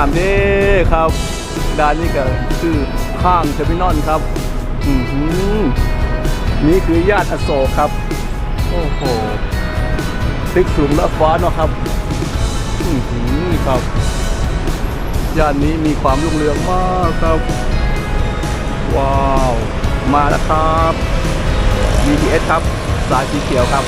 ามเด้ครับด้านนี้ก็คือห้างเทอร์มินอลครับอือหือนี่คือย่านอโศกครับ โอ้โหตึกสูงและฟ้าเนาะครับอือหือครับย่านนี้มีความรุ่งเรืองมากครับ ว้าว มาแล้วครับ BTS ครับ สายสีเขียวครับ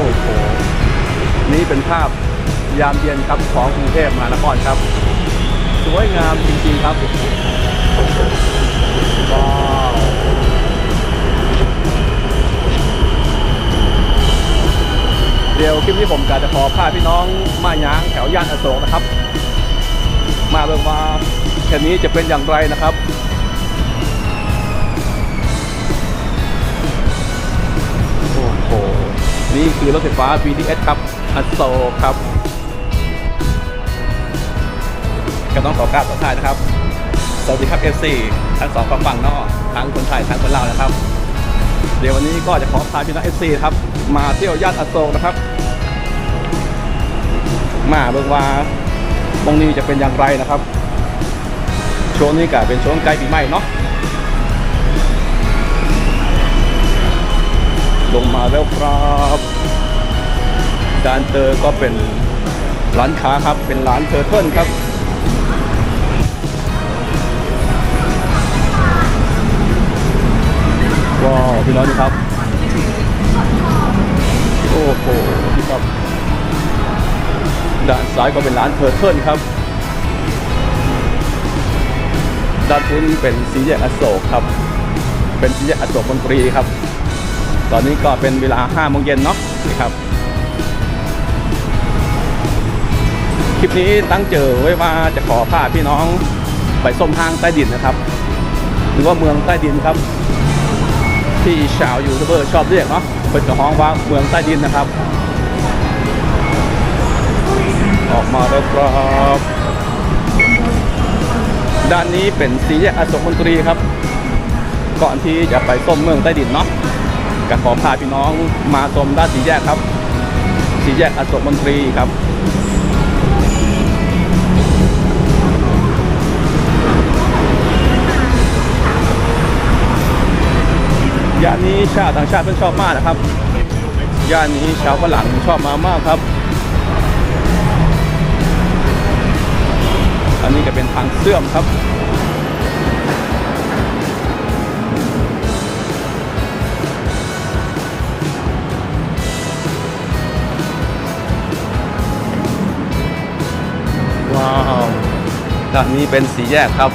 อ้โห นี่เป็นภาพยามเย็นครับของกรุงเทพมหานครครับ สวยงามจริงๆครับว้าวเดี๋ยวคลิปนี้ผมกาจะขอพาพี่น้องมาย้างแถวย่านอโศกนะครับ มาเบิ่งว่าแค่นี้จะเป็นอย่างไรนะครับ นี่คือรถไฟฟ้า BTS ครับอโศกครับก็ต้องขอกราบทักทายนะครับ สวัสดีครับ FC ทั้งสองฝั่งนอกทั้งคนไทยทั้งคนลาวนะครับ เดี๋ยววันนี้ก็จะขอพาพี่น้อง FC ครับ มาเที่ยวย่านอโศกนะครับ มาเบิ่งว่าตรงนี้จะเป็นอย่างไรนะครับ ช่วงนี้ก็เป็นช่วงใกล้ปีใหม่เนาะ ลงมาแล้วครับด้านเตอร์ก็เป็นร้านค้าครับ เป็นร้านเทอร์เทิลครับว้าวพี่น้องดูครับ โอ้โหนี่ครับด้านซ้ายก็เป็นร้านเทอร์เทิลครับ ด้านนู้นเป็นสีแยกอโศกครับ เป็นสีแยกอโศกมนตรีครับ ตอนนี้ก็เป็นเวลา5โมงเย็นเนาะนี่ครับคลิปนี้ตั้งเจอไว้ว่าจะขอพาพี่น้องไปส้มทางใต้ดินนะครับ หรือว่าเมืองใต้ดินครับ ที่ชาวยูทูบเบอร์ชอบเรียกเนาะเป็นกระห้องว่าเมืองใต้ดินนะครับ ออกมาแล้วครับด้านนี้เป็นสีแยกอโศกมนตรีครับ ก่อนที่จะไปส้มเมืองใต้ดินเนาะ ก็ขอพาพี่น้องมาชมด้านสีแยกครับ สีแยกอโศกมนตรีครับย่านนี้ชาวต่างชาติเพิ่งชอบมากนะครับย่านนี้ชาวฝรั่งชอบมามากครับ อันนี้ก็เป็นทางเสื่อมครับ ด้านนี้เป็นสีแยกครับ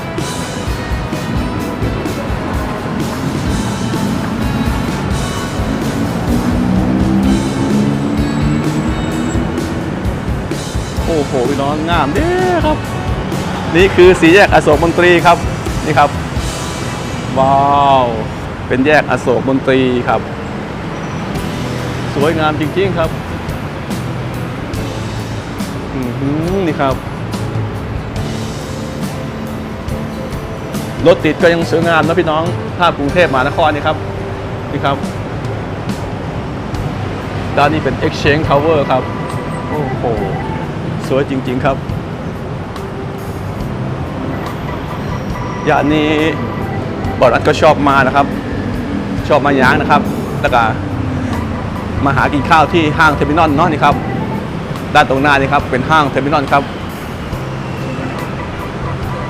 โอ้โหพี่น้องงามเด้ครับ นี่คือสีแยกอโศกมนตรีครับนี่ครับ ว้าว เป็นแยกอโศกมนตรีครับ สวยงามจริงๆครับ อือนี่ครับ รถติดก็ยังสวยงามนะพี่น้องภาพกรุงเทพมหานครนี่ครับนี่ครับ ด้านนี้เป็น Exchange Tower ครับ โอ้โห สวยจริง ๆครับย่านนี้บอรัดก็ชอบมานะครับ ชอบมาย้างนะครับ แล้วก็มาหากินข้าวที่ห้างเทอร์มินอลเนาะนี่ครับ ด้านตรงหน้านี่ครับเป็นห้างเทอร์มินอลครับ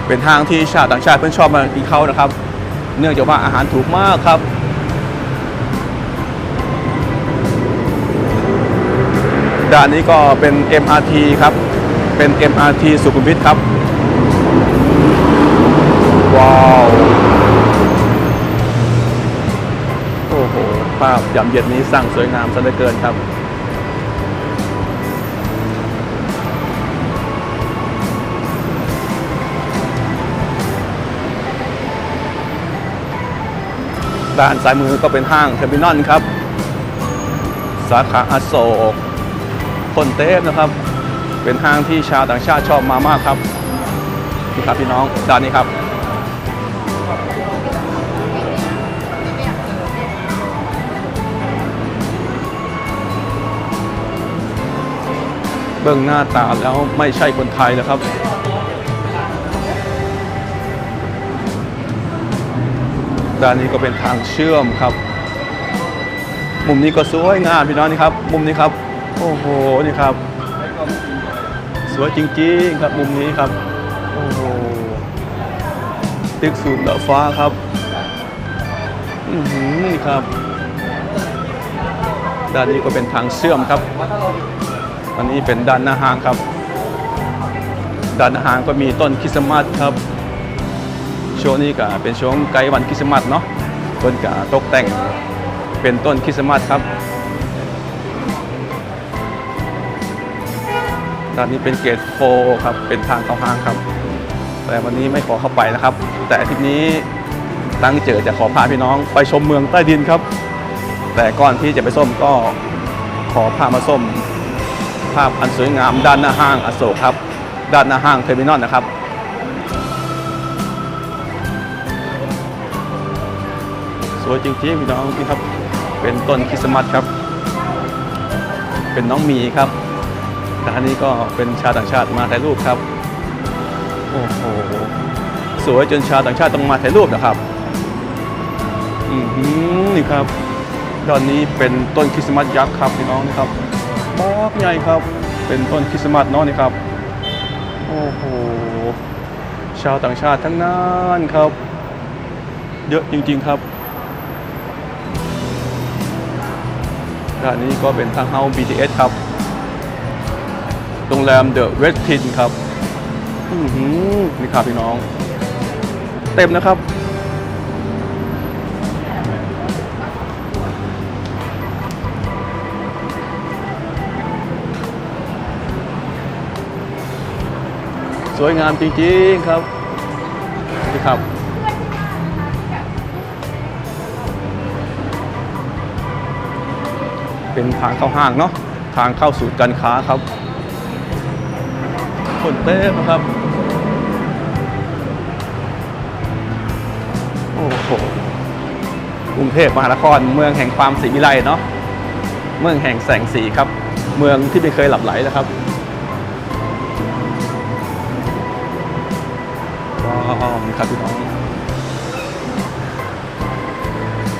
เป็นห้างที่ชาวต่างชาติเพื่อนชอบมากินข้านะครับ เนื่องจากว่าอาหารถูกมากครับด้านนี้ก็เป็น MRT ครับ เป็น MRT สุขุมวิทครับ ว้าว โอ้โห ภาพยามเย็นนี้สร้างสวยงามซะเหลือเกินครับ ด้านซ้ายมือก็เป็นห้างเทอร์มินอลครับ สาขาอโศกคนเต้นะครับ เป็นห้างที่ชาวต่างชาติชอบมามากครับนี่ครับพี่น้องด้านนี้ครับ เบื้องหน้าตาแล้วไม่ใช่คนไทยแล้วครับ ด้านนี้ก็เป็นทางเชื่อมครับ มุมนี้ก็สวยงามพี่น้องนี่ครับ มุมนี้ครับ โอ้โหนี่ครับ สวยจริงๆครับมุมนี้ครับโอ้โหตึกสูงดาฟ้าครับ อือหือนี่ครับ ด้านนี้ก็เป็นทางเชื่อมครับ อันนี้เป็นด้านหน้าห้างครับ ด้านหน้าห้างก็มีต้นคริสต์มาสครับ ช่วงนี้ก็เป็นช่วงใกล้วันคริสต์มาสเนาะต้นก็ตกแต่งเป็นต้นคริสต์มาสครับด้านนี้เป็นเกตโฟครับเป็นทางเข้าห้างครับ แต่วันนี้ไม่ขอเข้าไปนะครับ แต่อาทิตย์นี้ตั้งเจอจะขอพาพี่น้องไปชมเมืองใต้ดินครับ แต่ก่อนที่จะไปส้มก็ขอพามาส้ม ภาพอันสวยงามด้านหน้าห้างอโศกครับ ด้านหน้าห้างเทอร์มินอลนะครับ สวยจริงๆพี่น้องพี่ครับ เป็นต้นคริสต์มาสครับ เป็นน้องมีครับแต่อันนี้ก็เป็นชาวต่างชาติมาถ่ายรูปครับ โอ้โห สวยจนชาวต่างชาติต้องมาถ่ายรูปนะครับอือหือนี่ครับด้านนี้เป็นต้นคริสต์มาสยักษ์ครับพี่น้องนะครับบอกใหญ่ครับ เป็นต้นคริสต์มาสเนาะนี่ครับ โอ้โห ชาวต่างชาติทั้งนั้นครับ เยอะจริงๆครับ ด้านนี้ก็เป็นทางเฮา BTS ครับ โรงแรมเดอะเวสทินครับ อือหือนี่ครับพี่น้อง เต็มนะครับ สวยงามจริงๆครับนี่ครับ เป็นทางเข้าห้างเนาะทางเข้าสู่การค้าครับ คนเต้นะครับ โอ้โหกรุงเทพมหานครเมืองแห่งความสีวิไลเนาะเมืองแห่งแสงสีครับ เมืองที่ไม่เคยหลับไหลนะครับว้าวนี่ครับพี่น้อง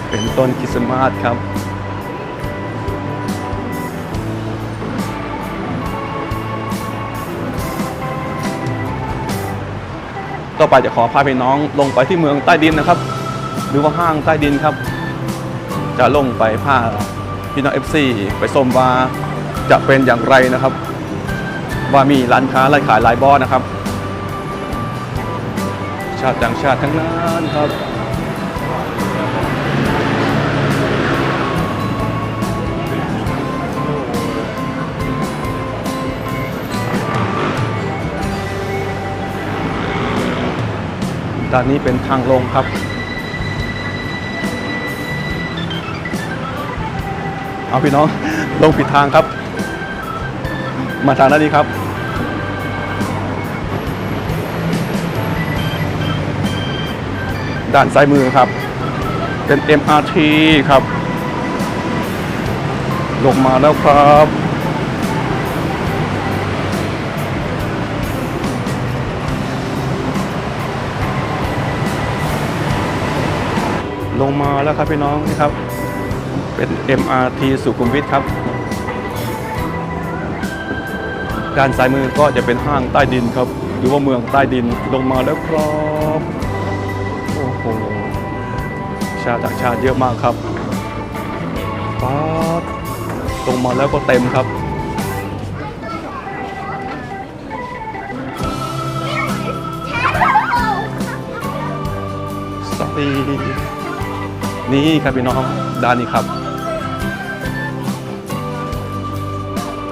เป็นต้นคริสต์มาสครับ ต่อไปจะขอพาพี่น้องลงไปที่เมืองใต้ดินนะครับ หรือว่าห้างใต้ดินครับ จะลงไปพาพี่น้อง FC ไปชมว่าจะเป็นอย่างไรนะครับ ว่ามีร้านค้าร้านขายหลายบอสนะครับ ชาติต่างชาติทั้งนั้นครับ ด้านนี้เป็นทางลงครับเอาพี่น้องลงผิดทางครับ มาทางด้านนี้ครับ ด้านซ้ายมือครับ เป็น MRT ครับ ลงมาแล้วครับ ลงมาแล้วครับพี่น้องนี่ครับ เป็น MRT สุขุมวิทครับ ด้านซ้ายมือก็จะเป็นห้างใต้ดินครับ หรือว่าเมืองใต้ดินลงมาแล้วครับโอ้โหชาวต่างชาติเยอะมากครับป๊าดลงมาแล้วก็เต็มครับสวัสดี นี่ครับพี่น้องด้านนี้ครับ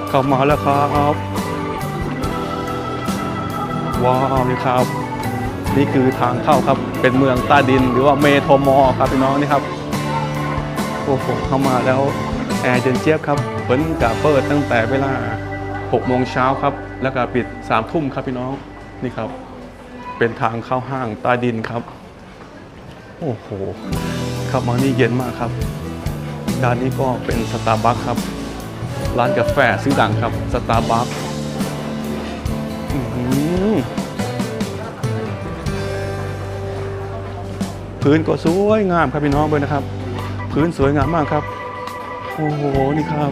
เข้ามาแล้วครับว้าวนี่ครับ นี่คือทางเข้าครับ เป็นเมืองใต้ดินหรือว่าเมโทรมอลครับพี่น้องนี่ครับโอ้โหเข้ามาแล้วแอร์เย็นเจี๊ยบครับเปิดกับเปิดตั้งแต่เวลา6โมงเช้าครับ แล้วก็ปิด3ทุ่มครับพี่น้องนี่ครับ เป็นทางเข้าห้างใต้ดินครับ โอ้โห ครับมานี่เย็นมากครับร้านนี้ก็เป็นสตาร์บัคครับ ร้านกาแฟซื้อดังครับสตาร์บัคพื้นก็สวยงามครับพี่น้องเลยนะครับ พื้นสวยงามมากครับ โอ้โหนี่ครับ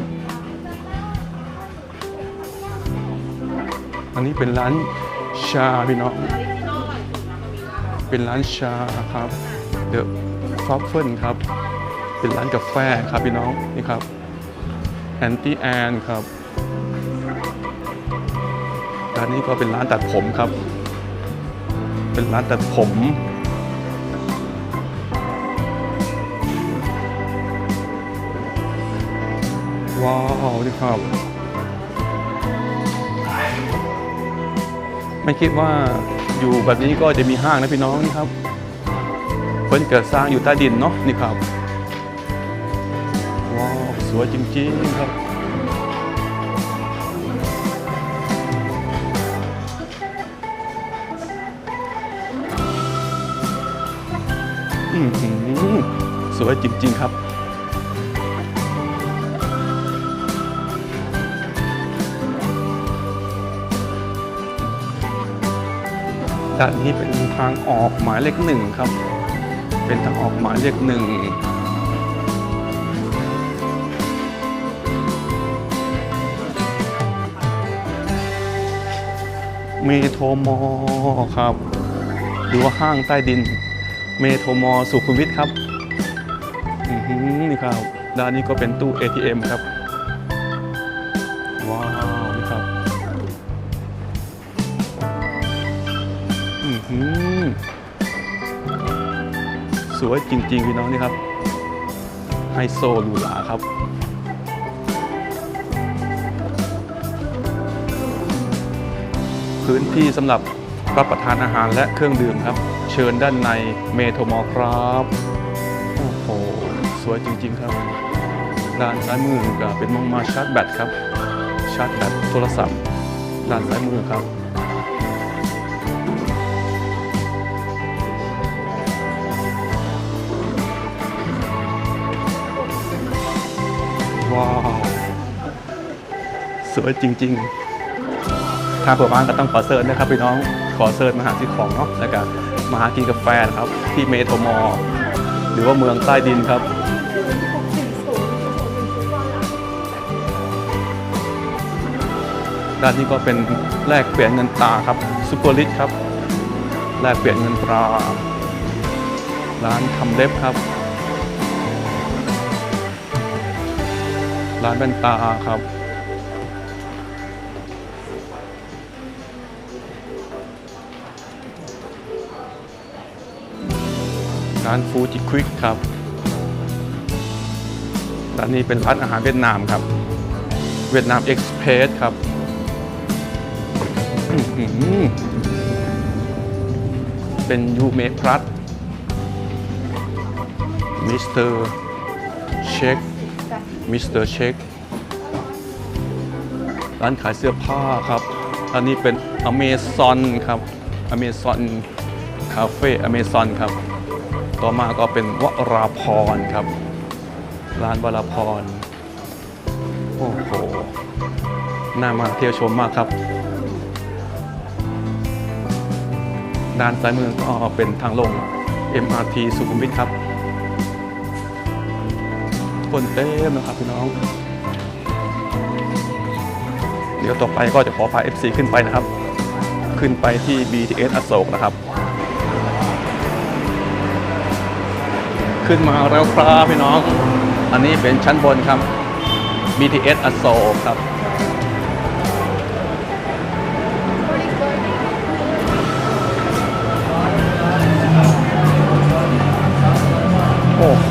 อันนี้เป็นร้านชาพี่น้อง เป็นร้านชาครับเดี๋ ฟอฟเฟิลครับ เป็นร้านกาแฟครับพี่น้องนี่ครับแอนตี้แอนครับร้านนี้ก็เป็นร้านตัดผมครับ เป็นร้านตัดผมว้าวนี่ครับ ไม่คิดว่าอยู่แบบนี้ก็จะมีห้างนะพี่น้องนี่ครับ พิ่นเกิดสร้างอยู่ใต้ดินเนาะนี่ครับ ว้าวสวยจริงๆครับ อือหือสวยจริง ๆครับด้านนี้เป็นทางออกหมายเลขหนึ่งครับ เป็นทางออกหมายเลขหนึ่งเมโทรมอครับ หรือว่าห้างใต้ดิน เมโทรมอสุขุมวิทครับอือหือนี่ครับ ด้านนี้ก็เป็นตู้ ATM ครับ ว้าว นี่ครับ อือหือ สวยจริง ๆ พี่น้องนี่ครับไฮโซหรูหราครับพื้นที่สำหรับรับประทานอาหารและเครื่องดื่มครับ เชิญด้านในเมโทรมอลครับโอ้โหสวยจริง ๆ ครับด้านซ้ายมือก็เป็นมองมาชาร์จแบตครับ ชาร์จแบตโทรศัพท์ด้านซ้ายมือครับ สวยจริง ๆ ถ้าเผื่อว่างก็ต้องขอเซิร์ชนะครับพี่น้อง ขอเซิร์ชมาหาซื้อของเนาะ แล้วก็มาหากินกาแฟนะครับ ที่เมโทรมอลหรือว่าเมืองใต้ดินครับด้านนี้ก็เป็นแลกเปลี่ยนเงินตราครับซูเปอร์ลิทครับ แลกเปลี่ยนเงินตรา ร้านทำเล็บครับ ร้านแว่นตาครับ ร้านฟูจิควิกครับ ร้านนี้เป็นร้านอาหารเวียดนามครับ เวียดนามเอ็กซ์เพรสครับเป็นยูเมพลัสมิสเตอร์เช็คมิสเตอร์เช็คร้านขายเสื้อผ้าครับอันนี้เป็นอเมซอนครับอเมซอนคาเฟ่อเมซอนครับ ต่อมาก็เป็นวราพรครับ ร้านวราพร โอ้โห น่ามาเที่ยวชมมากครับ ด้านซ้ายมือก็เป็นทางลง MRT สุขุมวิทครับ คนเต็มนะครับพี่น้อง เดี๋ยวต่อไปก็จะขอพา FC ขึ้นไปนะครับ ขึ้นไปที่ BTS อโศกนะครับ ขึ้นมาแล้วครับพี่น้อง อันนี้เป็นชั้นบนครับ BTS อโศกครับ โอ้โห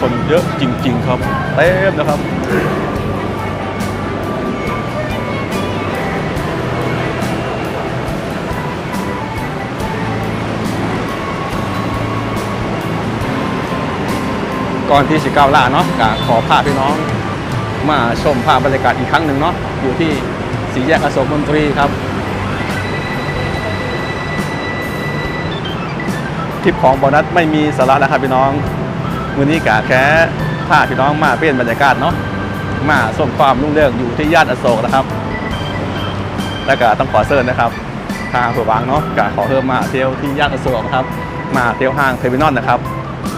คนเยอะจริง ๆ ครับ เต็มนะครับ ก่อนที่สิก้าวล่าเนาะกขอพาพี่น้องมาชมภาพบรรยากาศอีกครั้งหนึ่งเนาะอยู่ที่สีแยกอโศกมนตรีครับทริปของบอนัสไม่มีสาระนะครับพี่น้องวันนี้กะแค่พาพี่น้องมาเปลี่ยนบรรยากาศเนาะมาชมความรุ่งเรืองอยู่ที่ย่านอโศกนะครับ แล้วก็ต้องขอเชิญนะครับทางผัวบางเนาะกะขอเพิ่มมาเที่ยวที่ย่านอโศกนะครับ มาเที่ยวห้างเทอร์มินอลนะครับ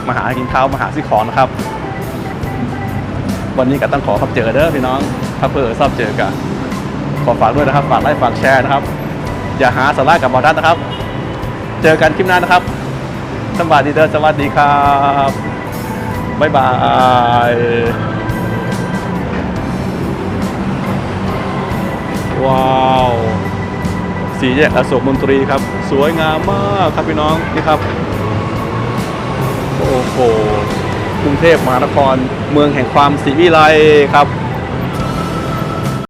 มาหากินข้าวมาหาซื้อของนะครับ วันนี้ก็ต้องขอขับเจอเด้อพี่น้อง ถ้าเพื่อชอบเจอกันขอฝากด้วยนะครับ ฝากไลค์ฝากแชร์นะครับ อย่าหาสาระกับบอดัสนะครับ เจอกันคลิปหน้านะครับ สวัสดีเด้อสวัสดีครับบ๊ายบายว้าวสีแยกอโศกมนตรีครับ สวยงามมากครับพี่น้องนี่ครับ โอ้กรุงเทพมหานคร เมืองแห่งความศรีวิไลครับ